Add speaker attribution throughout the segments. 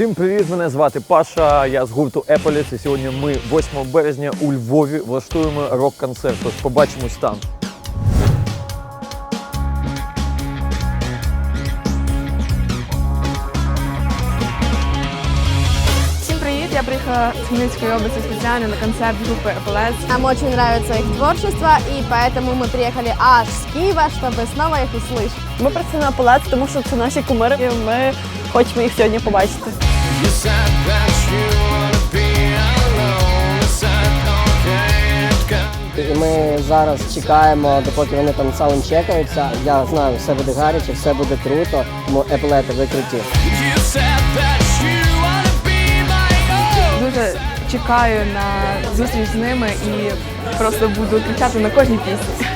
Speaker 1: Всім привіт! Мене звати Паша. Я з гурту Еполіс. І сьогодні ми 8 березня у Львові влаштуємо рок-концерт. Тож побачимось там.
Speaker 2: Всем привет! Я приехала с Хмельницкой области специально на концерт группы АПЛС.
Speaker 3: Нам очень нравится их творчество, и поэтому мы приехали аж с Киева, чтобы снова их услышать.
Speaker 2: Ми прийшли на АПЛС, тому що це наші кумири. І ми хочемо їх сьогодні побачити.
Speaker 4: You said that you wanna be alone. You said no can't come.
Speaker 5: І ми зараз чекаємо, допоки вони там саундчекаються. Я знаю, все буде гаряче, все буде круто, тому еплети викриті.
Speaker 2: Дуже чекаю на зустріч з ними і просто буду кричати на кожній пісні.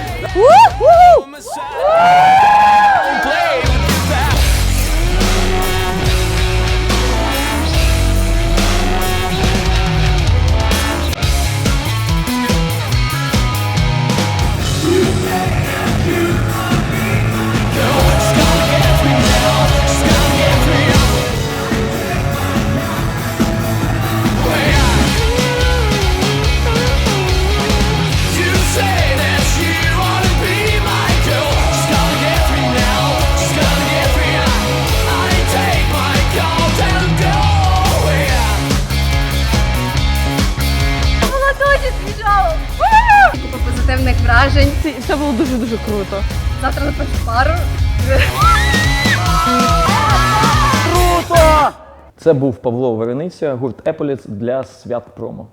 Speaker 3: Було дуже! Купа позитивних вражень.
Speaker 2: Це, це було дуже-дуже круто.
Speaker 3: Завтра на першу пару.
Speaker 1: Це був Павло Варениця, гурт Еполіс для свят промо.